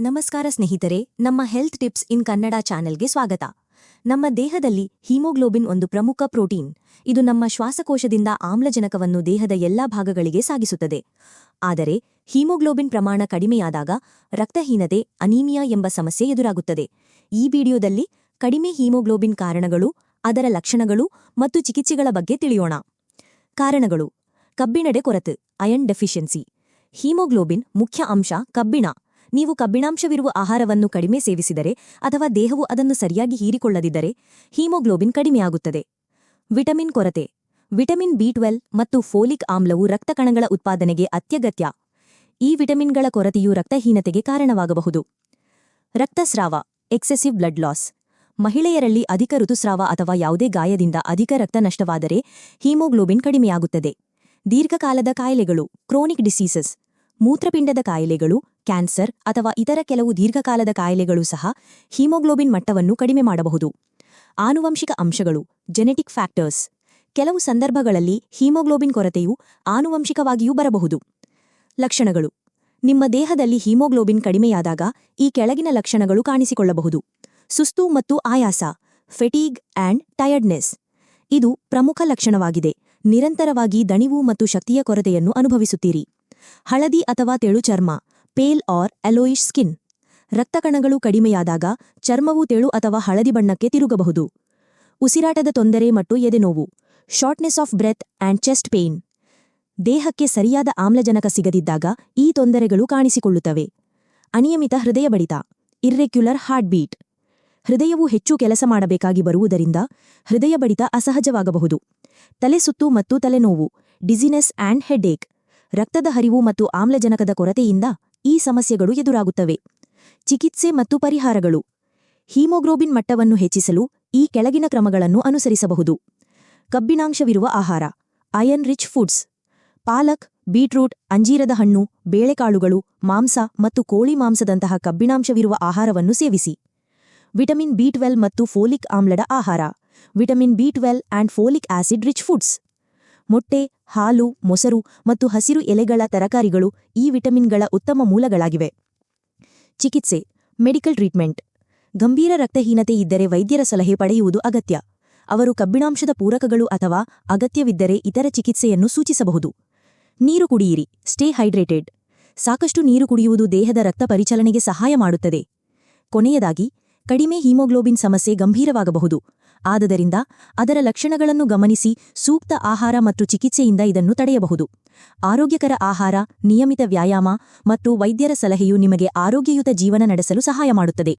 ನಮಸ್ಕಾರ ಸ್ನೇಹಿತರೆ, ನಮ್ಮ ಹೆಲ್ತ್ ಟಿಪ್ಸ್ ಇನ್ ಕನ್ನಡ ಚಾನೆಲ್ಗೆ ಸ್ವಾಗತ. ನಮ್ಮ ದೇಹದಲ್ಲಿ ಹೀಮೋಗ್ಲೋಬಿನ್ ಒಂದು ಪ್ರಮುಖ ಪ್ರೋಟೀನ್. ಇದು ನಮ್ಮ ಶ್ವಾಸಕೋಶದಿಂದ ಆಮ್ಲಜನಕವನ್ನು ದೇಹದ ಎಲ್ಲಾ ಭಾಗಗಳಿಗೆ ಸಾಗಿಸುತ್ತದೆ. ಆದರೆ, ಹೀಮೋಗ್ಲೋಬಿನ್ ಪ್ರಮಾಣ ಕಡಿಮೆಯಾದಾಗ ರಕ್ತಹೀನತೆ, ಅನೀಮಿಯಾ ಎಂಬ ಸಮಸ್ಯೆ ಎದುರಾಗುತ್ತದೆ. ಈ ವಿಡಿಯೋದಲ್ಲಿ ಕಡಿಮೆ ಹೀಮೋಗ್ಲೋಬಿನ್ ಕಾರಣಗಳು, ಅದರ ಲಕ್ಷಣಗಳು ಮತ್ತು ಚಿಕಿತ್ಸೆಗಳ ಬಗ್ಗೆ ತಿಳಿಯೋಣ. ಕಾರಣಗಳು. ಕಬ್ಬಿಣಡೆ ಕೊರತೆ ಅಯನ್ ಡೆಫಿಷಿಯನ್ಸಿ ಹೀಮೋಗ್ಲೋಬಿನ್ ಮುಖ್ಯ ಅಂಶ ಕಬ್ಬಿಣ. ನೀವು ಕಬ್ಬಿಣಾಂಶವಿರುವ ಆಹಾರವನ್ನು ಕಡಿಮೆ ಸೇವಿಸಿದರೆ ಅಥವಾ ದೇಹವು ಅದನ್ನು ಸರಿಯಾಗಿ ಹೀರಿಕೊಳ್ಳದಿದ್ದರೆ ಹೀಮೋಗ್ಲೋಬಿನ್ ಕಡಿಮೆಯಾಗುತ್ತದೆ. ವಿಟಮಿನ್ ಕೊರತೆ. ವಿಟಮಿನ್ ಬಿ ಟ್ವೆಲ್ ಮತ್ತು ಫೋಲಿಕ್ ಆಮ್ಲವು ರಕ್ತಕಣಗಳ ಉತ್ಪಾದನೆಗೆ ಅತ್ಯಗತ್ಯ. ಈ ವಿಟಮಿನ್ಗಳ ಕೊರತೆಯು ರಕ್ತಹೀನತೆಗೆ ಕಾರಣವಾಗಬಹುದು. ರಕ್ತಸ್ರಾವ ಎಕ್ಸೆಸಿವ್ ಬ್ಲಡ್ ಲಾಸ್. ಮಹಿಳೆಯರಲ್ಲಿ ಅಧಿಕ ಋತುಸ್ರಾವ ಅಥವಾ ಯಾವುದೇ ಗಾಯದಿಂದ ಅಧಿಕ ರಕ್ತ ನಷ್ಟವಾದರೆ ಹೀಮೋಗ್ಲೋಬಿನ್ ಕಡಿಮೆಯಾಗುತ್ತದೆ. ದೀರ್ಘಕಾಲದ ಕಾಯಿಲೆಗಳು. Chronic diseases. ಮೂತ್ರಪಿಂಡದ ಕಾಯಿಲೆಗಳು, ಕ್ಯಾನ್ಸರ್ ಅಥವಾ ಇತರ ಕೆಲವು ದೀರ್ಘಕಾಲದ ಕಾಯಿಲೆಗಳು ಸಹ ಹೀಮೋಗ್ಲೋಬಿನ್ ಮಟ್ಟವನ್ನು ಕಡಿಮೆ ಮಾಡಬಹುದು. ಆನುವಂಶಿಕ ಅಂಶಗಳು ಜೆನೆಟಿಕ್ ಫ್ಯಾಕ್ಟರ್ಸ್ ಕೆಲವು ಸಂದರ್ಭಗಳಲ್ಲಿ ಹೀಮೋಗ್ಲೋಬಿನ್ ಕೊರತೆಯು ಆನುವಂಶಿಕವಾಗಿಯೂ ಬರಬಹುದು. ಲಕ್ಷಣಗಳು. ನಿಮ್ಮ ದೇಹದಲ್ಲಿ ಹೀಮೋಗ್ಲೋಬಿನ್ ಕಡಿಮೆಯಾದಾಗ ಈ ಕೆಳಗಿನ ಲಕ್ಷಣಗಳು ಕಾಣಿಸಿಕೊಳ್ಳಬಹುದು. ಸುಸ್ತು ಮತ್ತು ಆಯಾಸ ಫೆಟೀಗ್ ಆಂಡ್ ಟಯರ್ಡ್ನೆಸ್ ಇದು ಪ್ರಮುಖ ಲಕ್ಷಣವಾಗಿದೆ. ನಿರಂತರವಾಗಿ ದಣಿವು ಮತ್ತು ಶಕ್ತಿಯ ಕೊರತೆಯನ್ನು ಅನುಭವಿಸುತ್ತೀರಿ. ಹಳದಿ ಅಥವಾ ತೆಳು ಚರ್ಮ, ಪೇಲ್ ಆರ್ ಅಲೋಯಿಶ್ ಸ್ಕಿನ್. ರಕ್ತಕಣಗಳು ಕಡಿಮೆಯಾದಾಗ ಚರ್ಮವು ತೆಳು ಅಥವಾ ಹಳದಿ ಬಣ್ಣಕ್ಕೆ ತಿರುಗಬಹುದು. ಉಸಿರಾಟದ ತೊಂದರೆ ಮತ್ತು ಎದೆನೋವು shortness of breath and chest pain ದೇಹಕ್ಕೆ ಸರಿಯಾದ ಆಮ್ಲಜನಕ ಸಿಗದಿದ್ದಾಗ ಈ ತೊಂದರೆಗಳು ಕಾಣಿಸಿಕೊಳ್ಳುತ್ತವೆ. ಅನಿಯಮಿತ ಹೃದಯ ಬಡಿತ ಇರ್ರೆಕ್ಯುಲರ್ ಹಾರ್ಟ್ ಬೀಟ್ ಹೃದಯವು ಹೆಚ್ಚು ಕೆಲಸ ಮಾಡಬೇಕಾಗಿ ಬರುವುದರಿಂದ ಹೃದಯ ಬಡಿತ ಅಸಹಜವಾಗಬಹುದು. ತಲೆಸುತ್ತು ಮತ್ತು ತಲೆನೋವು ಡಿಸಿನೆಸ್ ಆಂಡ್ ಹೆಡ್ಏಕ್ ರಕ್ತದ ಹರಿವು ಮತ್ತು ಆಮ್ಲಜನಕದ ಕೊರತೆಯಿಂದ ಈ ಸಮಸ್ಯೆಗಳು ಎದುರಾಗುತ್ತವೆ. ಚಿಕಿತ್ಸೆ ಮತ್ತು ಪರಿಹಾರಗಳು. ಹೀಮೋಗ್ಲೋಬಿನ್ ಮಟ್ಟವನ್ನು ಹೆಚ್ಚಿಸಲು ಈ ಕೆಳಗಿನ ಕ್ರಮಗಳನ್ನು ಅನುಸರಿಸಬಹುದು. ಕಬ್ಬಿಣಾಂಶವಿರುವ ಆಹಾರ. Iron rich foods. ಪಾಲಕ್, ಬೀಟ್ರೂಟ್, ಅಂಜೀರದ ಹಣ್ಣು, ಬೇಳೆಕಾಳುಗಳು, ಮಾಂಸ ಮತ್ತು ಕೋಳಿ ಮಾಂಸದಂತಹ ಕಬ್ಬಿಣಾಂಶವಿರುವ ಆಹಾರವನ್ನು ಸೇವಿಸಿ. ವಿಟಮಿನ್ ಬಿ ಟ್ವೆಲ್ ಮತ್ತು ಫೋಲಿಕ್ ಆಮ್ಲದ ಆಹಾರ. Vitamin B twelve and folic acid rich foods. ಮೊಟ್ಟೆ, ಹಾಲು, ಮೊಸರು ಮತ್ತು ಹಸಿರು ಎಲೆಗಳ ತರಕಾರಿಗಳು ಈ ವಿಟಮಿನ್ಗಳ ಉತ್ತಮ ಮೂಲಗಳಾಗಿವೆ. ಚಿಕಿತ್ಸೆ, ಮೆಡಿಕಲ್ ಟ್ರೀಟ್ಮೆಂಟ್. ಗಂಭೀರ ರಕ್ತಹೀನತೆ ಇದ್ದರೆ ವೈದ್ಯರ ಸಲಹೆ ಪಡೆಯುವುದು ಅಗತ್ಯ. ಅವರು ಕಬ್ಬಿಣಾಂಶದ ಪೂರಕಗಳು ಅಥವಾ ಅಗತ್ಯವಿದ್ದರೆ ಇತರ ಚಿಕಿತ್ಸೆಯನ್ನು ಸೂಚಿಸಬಹುದು. ನೀರು ಕುಡಿಯಿರಿ, ಸ್ಟೇ ಹೈಡ್ರೇಟೆಡ್. ಸಾಕಷ್ಟು ನೀರು ಕುಡಿಯುವುದು ದೇಹದ ರಕ್ತ ಪರಿಚಲನೆಗೆ ಸಹಾಯ ಮಾಡುತ್ತದೆ. ಕೊನೆಯದಾಗಿ ಕಡಿಮೆ ಹಿಮೋಗ್ಲೋಬಿನ್ ಸಮಸ್ಯೆ ಗಂಭೀರವಾಗಬಹುದು. ಆದ್ದರಿಂದ ಅದರ ಲಕ್ಷಣಗಳನ್ನು ಗಮನಿಸಿ ಸೂಕ್ತ ಆಹಾರ ಮತ್ತು ಚಿಕಿತ್ಸೆಯಿಂದ ಇದನ್ನು ತಡೆಯಬಹುದು. ಆರೋಗ್ಯಕರ ಆಹಾರ, ನಿಯಮಿತ ವ್ಯಾಯಾಮ ಮತ್ತು ವೈದ್ಯರ ಸಲಹೆಯು ನಿಮಗೆ ಆರೋಗ್ಯಯುತ ಜೀವನ ನಡೆಸಲು ಸಹಾಯ ಮಾಡುತ್ತದೆ.